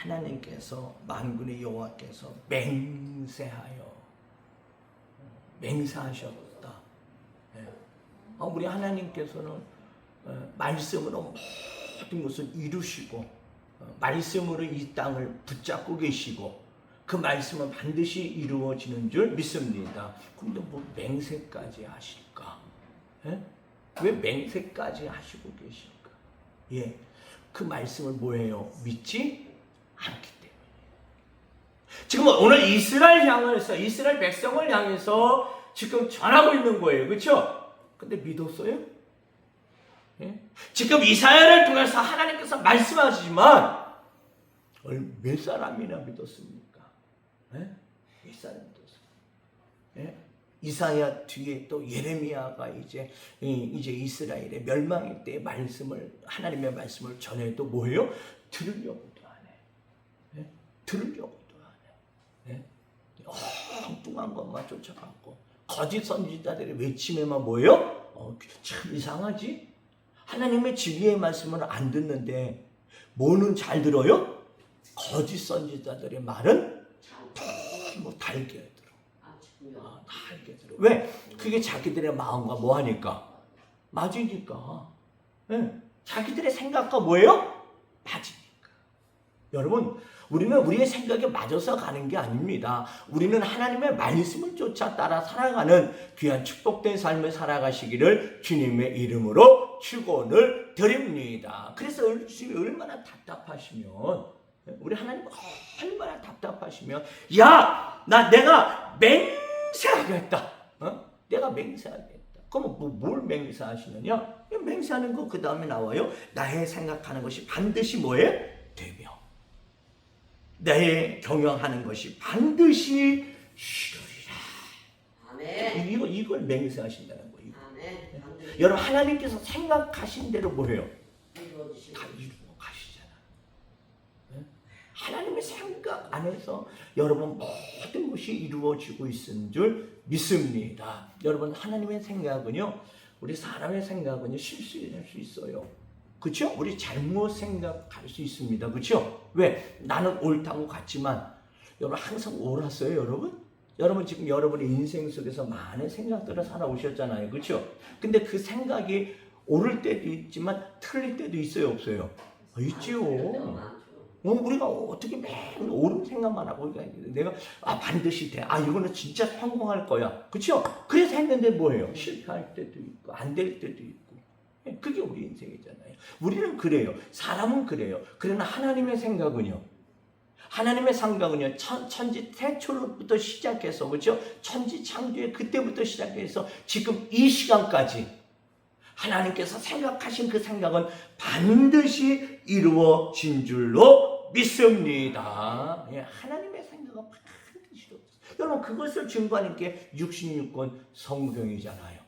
하나님께서 만군의 여호와께서 맹세하여 맹세하셨다. 예. 아, 우리 하나님께서는 어, 말씀으로 모든 것을 이루시고 어, 말씀으로 이 땅을 붙잡고 계시고 그 말씀은 반드시 이루어지는 줄 믿습니다. 근데 뭐 맹세까지 하실까? 예? 왜 맹세까지 하시고 계실까? 예, 그 말씀을 뭐예요? 믿지 않기 때문에. 지금 오늘 이스라엘 향해서 이스라엘 백성을 향해서 지금 전하고 있는 거예요, 그렇죠? 근데 믿었어요? 예? 지금 이사야를 통해서 하나님께서 말씀하시지만 얼- 몇 사람이나 믿었습니까? 예? 몇 사람 믿었어요? 예? 이사야 뒤에 또 예레미야가 이제 이- 이제 이스라엘의 멸망의 때 말씀을 하나님의 말씀을 전해도 뭐예요? 예? 들으려고도 안 해. 예? 엉뚱한 것만 쫓아가고 거짓 선지자들의 외침에만 뭐예요? 어, 참 이상하지? 하나님의 진리의 말씀을 안 듣는데 뭐는 잘 들어요? 거짓 선지자들의 말은 너무 달게 들어. 아, 달게 들어. 왜? 그게 자기들의 마음과 뭐 하니까? 맞으니까. 예. 자기들의 생각과 뭐예요? 맞으니까. 여러분, 우리는 우리의 생각에 맞아서 가는 게 아닙니다. 우리는 하나님의 말씀을 쫓아 따라 살아가는 귀한 축복된 삶을 살아가시기를 주님의 이름으로 축원을 드립니다. 그래서 얼마나 답답하시면 우리 하나님 얼마나 답답하시면 야, 나 내가 맹세하겠다. 어? 내가 맹세하겠다. 그럼 뭐, 뭘 맹세하시느냐? 맹세하는 거 그 다음에 나와요. 나의 생각하는 것이 반드시 되며 내 경영하는 것이 반드시 이루리라. 아멘. 이거 이걸 맹세하신다는 거예요. 아멘. 반드시 여러분 하나님께서 생각하신 대로 뭐예요? 다 이루고 가시잖아. 네? 하나님의 생각 안에서 여러분 모든 것이 이루어지고 있는 줄 믿습니다. 여러분 하나님의 생각은요, 우리 사람의 생각은요 실수할 수 있어요. 그렇죠? 우리 잘못 생각할 수 있습니다. 그렇죠? 왜? 나는 옳다고 같지만 여러분 항상 옳았어요, 여러분? 여러분 지금 여러분의 인생 속에서 많은 생각들을 살아오셨잖아요. 그렇죠? 근데 그 생각이 옳을 때도 있지만 틀릴 때도 있어요, 없어요? 아, 있지요. 많죠. 어, 우리가 어떻게 매일 옳은 생각만 하고 내가 아 반드시 돼. 아 이거는 진짜 성공할 거야. 그렇죠? 그래서 했는데 뭐예요? 실패할 때도 있고 안 될 때도 있고. 예, 그게 우리 인생이잖아요. 우리는 그래요. 사람은 그래요. 그러나 하나님의 생각은요. 하나님의 생각은요. 천, 천지 태초로부터 시작해서 그렇죠? 천지 창조의 그때부터 시작해서 지금 이 시간까지 하나님께서 생각하신 그 생각은 반드시 이루어진 줄로 믿습니다. 예, 하나님의 생각은 반드시 이루어졌어요. 여러분 그것을 증거하는 게 66권 성경이잖아요.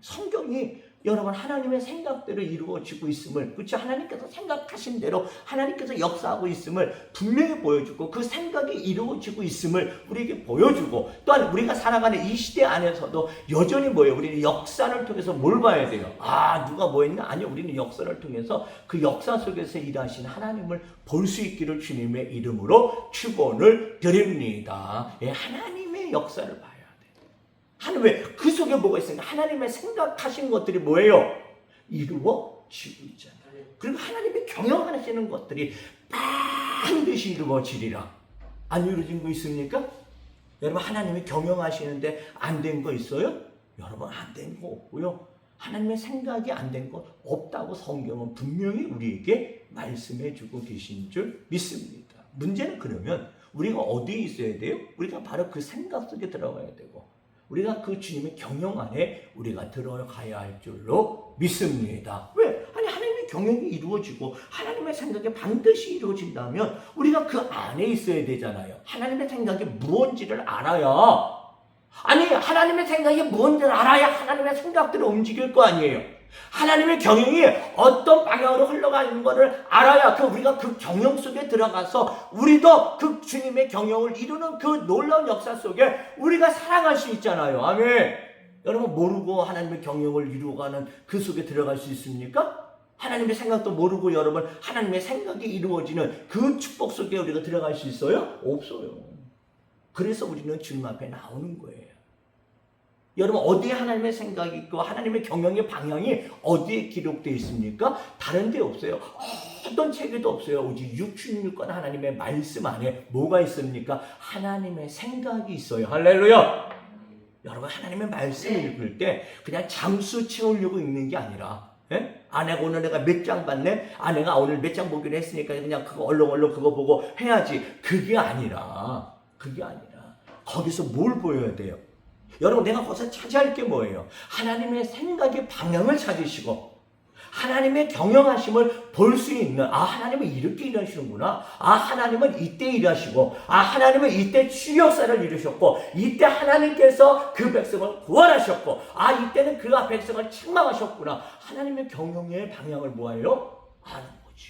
성경이 여러분 하나님의 생각대로 이루어지고 있음을 그렇죠? 하나님께서 생각하신 대로 하나님께서 역사하고 있음을 분명히 보여주고 그 생각이 이루어지고 있음을 우리에게 보여주고 또한 우리가 살아가는 이 시대 안에서도 여전히 뭐예요? 우리는 역사를 통해서 뭘 봐야 돼요? 아 누가 뭐 했나? 아니요 우리는 역사를 통해서 그 역사 속에서 일하신 하나님을 볼 수 있기를 주님의 이름으로 축원을 드립니다. 예, 하나님의 역사를 돼요 하나님 왜 그 속에 뭐가 있습니까? 하나님의 생각하신 것들이 뭐예요? 이루어지고 있잖아요. 그리고 하나님이 경영하시는 것들이 반드시 이루어지리라. 안 이루어진 거 있습니까? 여러분 하나님이 경영하시는데 안 된 거 있어요? 여러분 안 된 거 없고요. 하나님의 생각이 안 된 거 없다고 성경은 분명히 우리에게 말씀해 주고 계신 줄 믿습니다. 문제는 그러면 우리가 어디에 있어야 돼요? 우리가 바로 그 생각 속에 들어가야 되고 우리가 그 주님의 경영 안에 우리가 들어가야 할 줄로 믿습니다. 왜? 아니 하나님의 경영이 이루어지고 하나님의 생각이 반드시 이루어진다면 우리가 그 안에 있어야 되잖아요. 하나님의 생각이 무언지를 알아야 아니 하나님의 생각이 무언지를 알아야 하나님의 생각대로 움직일 거 아니에요. 하나님의 경영이 어떤 방향으로 흘러가는 것을 알아야 그 우리가 그 경영 속에 들어가서 우리도 그 주님의 경영을 이루는 그 놀라운 역사 속에 우리가 살아갈 수 있잖아요. 아멘. 여러분 모르고 하나님의 경영을 이루어가는 그 속에 들어갈 수 있습니까? 하나님의 생각도 모르고 여러분 하나님의 생각이 이루어지는 그 축복 속에 우리가 들어갈 수 있어요? 없어요. 그래서 우리는 주님 앞에 나오는 거예요. 여러분 어디에 하나님의 생각이 있고 하나님의 경영의 방향이 어디에 기록되어 있습니까? 다른 데 없어요. 어떤 책에도 없어요. 오직 육춘육권 하나님의 말씀 안에 뭐가 있습니까? 하나님의 생각이 있어요. 할렐루야. 여러분 하나님의 말씀 네. 읽을 때 그냥 장수 채우려고 읽는 게 아니라 예? 아내가 오늘 내가 몇 장 봤네? 아내가 오늘 몇 장 보기로 했으니까 그냥 그거 얼른 그거 보고 해야지. 그게 아니라 그게 아니라 거기서 뭘 보여야 돼요? 여러분 내가 거기서 찾아야 게 뭐예요? 하나님의 생각의 방향을 찾으시고 하나님의 경영하심을 볼 수 있는 아 하나님은 이렇게 일하시는구나 아 하나님은 이때 일하시고 아 하나님은 이때 주역사를 이루셨고 이때 하나님께서 그 백성을 구원하셨고 아 이때는 그 백성을 책망하셨구나 하나님의 경영의 방향을 뭐예요? 아는 거지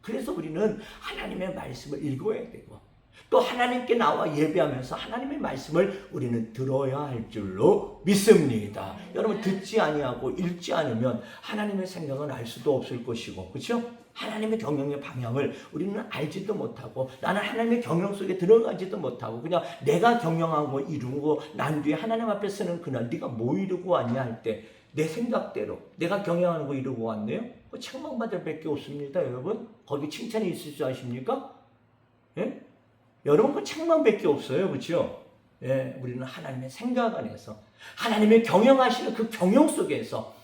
그래서 우리는 하나님의 말씀을 읽어야 되고 또 하나님께 나와 예배하면서 하나님의 말씀을 우리는 들어야 할 줄로 믿습니다. 여러분 듣지 아니하고 읽지 않으면 하나님의 생각은 알 수도 없을 것이고 그렇죠? 하나님의 경영의 방향을 우리는 알지도 못하고 나는 하나님의 경영 속에 들어가지도 못하고 그냥 내가 경영한 거 이루고 난 뒤에 하나님 앞에 서는 그날 네가 뭐 이루고 왔냐 할 때 내 생각대로 내가 경영하는 거 이루고 왔네요? 그 책망받을 밖에 없습니다 여러분 거기 칭찬이 있을 줄 아십니까? 예? 여러분 그 책망밖에 없어요, 그렇죠? 예, 우리는 하나님의 생각 안에서 하나님의 경영하시는 그 경영 속에서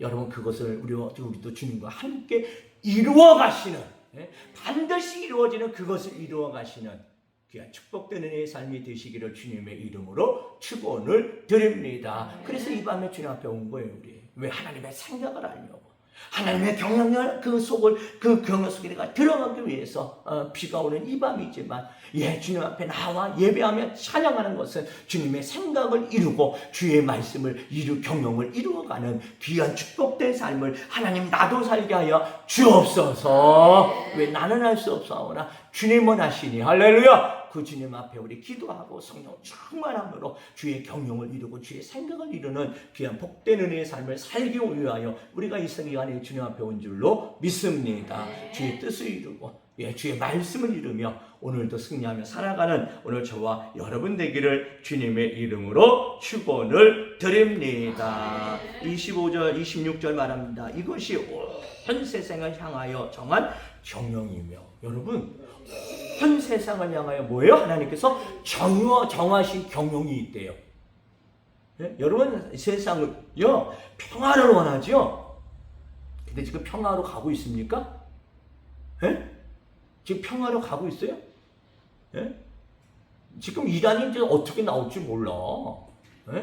여러분 그것을 우리 우리도 주님과 함께 이루어 가시는 예, 반드시 이루어지는 그것을 이루어 가시는 귀한 축복되는 의 삶이 되시기를 주님의 이름으로 축원을 드립니다. 그래서 이 밤에 주님 앞에 온 거예요, 우리. 왜 하나님의 생각을 알려고. 하나님의 경영을 그 속을 그 경영 속에 내가 들어가기 위해서 어, 비가 오는 이 밤이지만 예 주님 앞에 나와 예배하며 찬양하는 것은 주님의 생각을 이루고 주의 말씀을 이루 경영을 이루어가는 귀한 축복된 삶을 하나님 나도 살게 하여 주옵소서. 왜 나는 할 수 없사오나 주님은 하시니. 할렐루야 그 주님 앞에 우리 기도하고 성령 충만함으로 주의 경영을 이루고 주의 생각을 이루는 귀한 복된 은혜의 삶을 살기 위하여 우리가 이 시간에 주님 앞에 온 줄로 믿습니다. 주의 뜻을 이루고 예, 주의 말씀을 이루며 오늘도 승리하며 살아가는 오늘 저와 여러분 되기를 주님의 이름으로 축원을 드립니다. 25절, 26절 말합니다. 이것이 온 세상을 향하여 정한 경영이며 여러분 온 세상을 향하여 뭐예요? 하나님께서 정어 정하신 경영이 있대요. 예? 여러분 세상을요 평화를 원하죠. 근데 지금 평화로 가고 있습니까? 예? 지금 평화로 가고 있어요? 예? 지금 이란이 이제 어떻게 나올지 몰라. 예?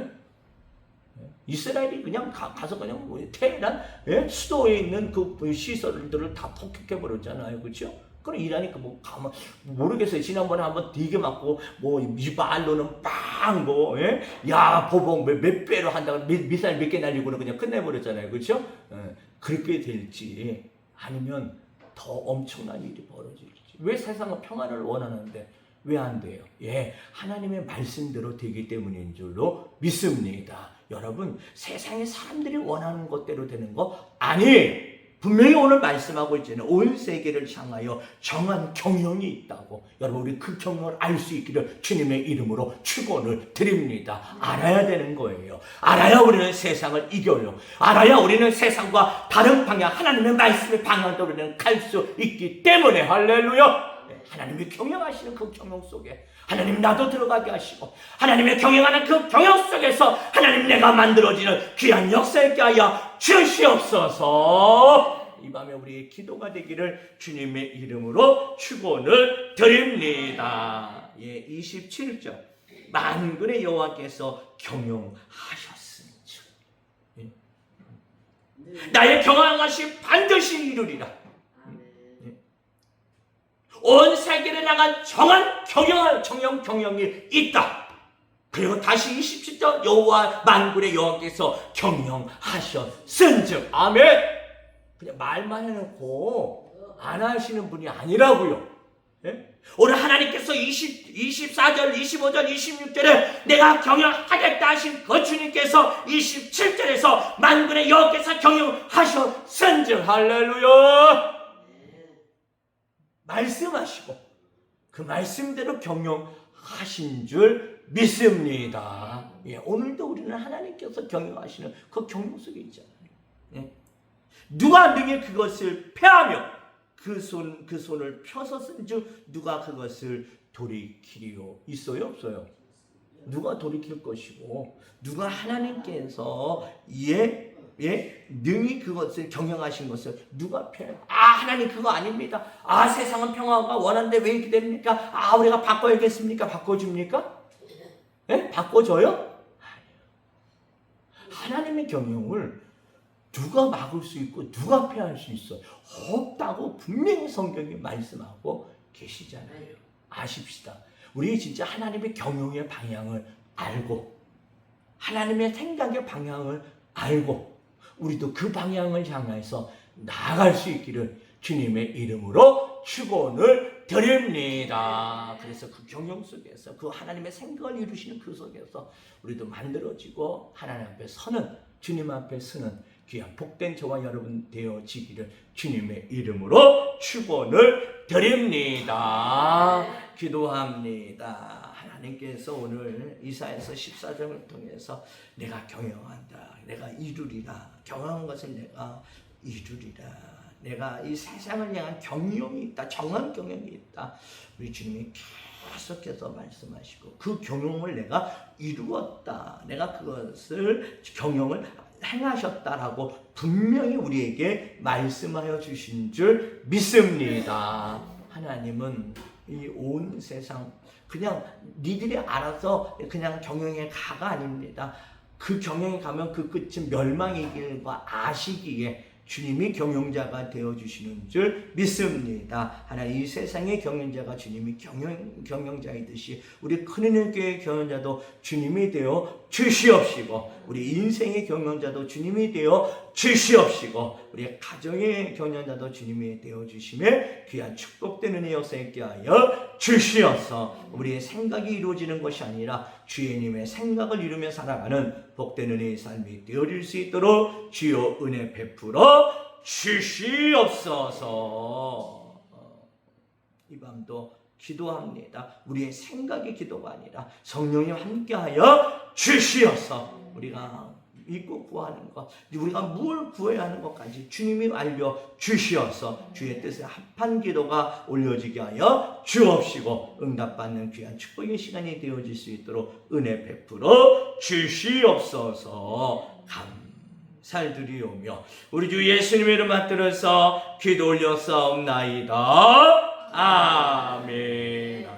예? 이스라엘이 그냥 가, 서 그냥 뭐 테헤란 예? 수도에 있는 그 시설들을 다 폭격해 버렸잖아요, 그렇죠? 그럼 이란이 그뭐 가만 모르겠어요. 지난번에 한번 되게 맞고 뭐 미발로는 빵뭐 예? 야 보복 몇, 몇 배로 한다고 미, 미사일 몇 개 날리고는 그냥 끝내버렸잖아요, 그렇죠? 예. 그렇게 될지 아니면 더 엄청난 일이 벌어질지. 왜 세상은 평화를 원하는데 왜 안 돼요? 예, 하나님의 말씀대로 되기 때문인 줄로 믿습니다. 여러분, 세상의 사람들이 원하는 것대로 되는 거 아니. 분명히 오늘 말씀하고 있잖아요. 온 세계를 향하여 정한 경영이 있다고. 여러분, 우리 그 경영을 알 수 있기를 주님의 이름으로 축원을 드립니다. 알아야 되는 거예요. 알아야 우리는 세상을 이겨요. 알아야 우리는 세상과 다른 방향, 하나님의 말씀의 방향대로 우리는 갈 수 있기 때문에 할렐루야. 네, 하나님이 경영하시는 그 경영 속에 하나님 나도 들어가게 하시고 하나님의 경영하는 그 경영 속에서 하나님 내가 만들어지는 귀한 역사 있게 하여 주시옵소서 이 밤에 우리의 기도가 되기를 주님의 이름으로 축원을 드립니다 예, 27절 만군의 여호와께서 경영하셨은즉 예. 나의 경영하심 반드시 이루리라 아멘. 온 세계를 향한 정한 경영, 경영, 경영이 있다. 그리고 다시 27절 여호와 만군의 여호와께서 경영하셨은즉 아멘. 그냥 말만 해놓고 안 하시는 분이 아니라고요. 예? 오늘 하나님께서 20, 24절, 25절, 26절에 내가 경영하겠다 하신 그 주님께서 27절에서 만군의 여호께서 경영하셨은즉 할렐루야 말씀하시고 그 말씀대로 경영하신 줄 믿습니다. 예, 오늘도 우리는 하나님께서 경영하시는 그 경영 속에 있잖아요. 예. 누가 능히 그것을 패하며 그 손, 그 손을 펴서 쓴즉 누가 그것을 돌이키리요? 있어요? 없어요? 누가 돌이킬 것이고 누가 하나님께서 예, 예, 능히 그것을 경영하신 것을 누가 패? 아 하나님 그거 아닙니다. 아 세상은 평화가 원한데 왜 이렇게 됩니까? 아 우리가 바꿔야겠습니까? 바꿔줍니까? 예? 바꿔줘요? 아니요. 하나님의 경영을 누가 막을 수 있고 누가 패할 수 있어? 없다고 분명히 성경이 말씀하고 계시잖아요. 아십시다. 우리 진짜 하나님의 경영의 방향을 알고 하나님의 생각의 방향을 알고 우리도 그 방향을 향해서 나아갈 수 있기를 주님의 이름으로 축원을 드립니다. 그래서 그 경영 속에서 그 하나님의 생각을 이루시는 그 속에서 우리도 만들어지고 하나님 앞에 서는 주님 앞에 서는 귀한 복된 저와 여러분 되어지기를 주님의 이름으로 축원을 드립니다. 기도합니다. 하나님께서 오늘 이사에서 14장을 통해서 내가 경영한다. 내가 이루리라. 경영한 것을 내가 이루리라. 내가 이 세상을 향한 경영이 있다. 정한 경영이 있다. 우리 주님이 계속해서 말씀하시고 그 경영을 내가 이루었다. 내가 그것을 경영을 행하셨다라고 분명히 우리에게 말씀하여 주신 줄 믿습니다. 하나님은 이 온 세상 그냥 니들이 알아서 그냥 경영에 가가 아닙니다. 그 경영에 가면 그 끝은 멸망의 길과 아시기에 주님이 경영자가 되어 주시는 줄 믿습니다. 하나님 이 세상의 경영자가 주님이 경영 경영자이듯이 우리 큰은혜 교회 경영자도 주님이 되어 주시옵시고 우리 인생의 경영자도 주님이 되어 주시옵시고 우리 가정의 경영자도 주님이 되어 주심에 귀한 축복된 은혜 역사 있게 하여 주시옵소서. 우리의 생각이 이루어지는 것이 아니라 주님의 생각을 이루며 살아가는 복된 은혜의 삶이 되어질 수 있도록 주여 은혜 베풀어 주시옵소서. 이 밤도 기도합니다. 우리의 생각이 기도가 아니라 성령님 함께하여 주시어서 우리가 믿고 구하는 것, 우리가 무엇을 구해야 하는 것까지 주님이 알려 주시어서 주의 뜻에 합한 기도가 올려지게 하여 주옵시고 응답받는 귀한 축복의 시간이 되어질 수 있도록 은혜 베풀어 주시옵소서 감사드리오며 우리 주 예수님의 이름 받들어서 기도 올렸사옵나이다. 아멘.